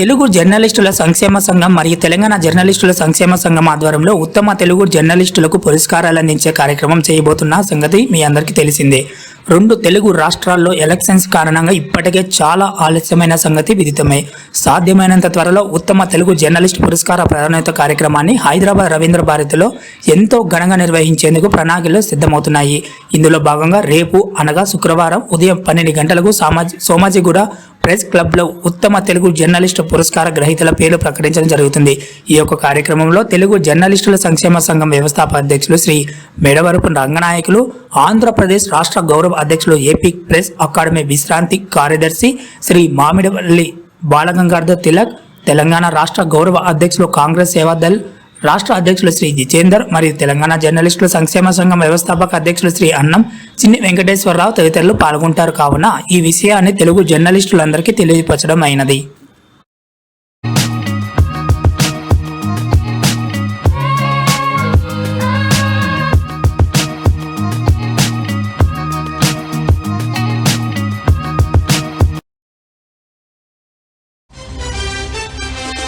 తెలుగు జర్నలిస్టుల సంక్షేమ సంఘం మరియు తెలంగాణ జర్నలిస్టుల సంక్షేమ సంఘం ఆధ్వర్యంలో ఉత్తమ తెలుగు జర్నలిస్టులకు పురస్కారాలు అందించే కార్యక్రమం చేయబోతున్న సంగతి మీ అందరికీ తెలిసిందే. రెండు తెలుగు రాష్ట్రాల్లో ఎలక్షన్స్ కారణంగా ఇప్పటికే చాలా ఆలస్యమైన సంగతి విదితమే. సాధ్యమైనంత త్వరలో ఉత్తమ తెలుగు జర్నలిస్ట్ పురస్కార ప్రాధాన్యత కార్యక్రమాన్ని హైదరాబాద్ రవీంద్ర భారతిలో ఎంతో ఘనంగా నిర్వహించేందుకు ప్రణాళికలు సిద్ధమవుతున్నాయి. ఇందులో భాగంగా రేపు అనగా శుక్రవారం ఉదయం పన్నెండు గంటలకు సామాజి సోమాజిగూడ ప్రెస్ క్లబ్లో ఉత్తమ తెలుగు జర్నలిస్టు పురస్కార గ్రహీతల పేర్లు ప్రకటించడం జరుగుతుంది. ఈ యొక్క కార్యక్రమంలో తెలుగు జర్నలిస్టుల సంక్షేమ సంఘం వ్యవస్థాపక అధ్యక్షులు శ్రీ మేడవరపు రంగనాయకులు ఆంధ్రప్రదేశ్ రాష్ట్ర గౌరవ అధ్యక్షులు ఏపీ ప్రెస్ అకాడమీ విశ్రాంతి కార్యదర్శి శ్రీ మామిడివల్లి బాలగంగాధర్ తిలక్ తెలంగాణ రాష్ట్ర గౌరవ అధ్యక్షులు కాంగ్రెస్ సేవాదళ్ రాష్ట్ర అధ్యక్షులు శ్రీ జితేందర్ మరియు తెలంగాణ జర్నలిస్టుల సంక్షేమ సంఘం వ్యవస్థాపక అధ్యక్షులు శ్రీ అన్నం చిన్ని వెంకటేశ్వరరావు తదితరులు పాల్గొంటారు. కావున ఈ విషయాన్ని తెలుగు జర్నలిస్టులందరికీ తెలియపరచడం అయినది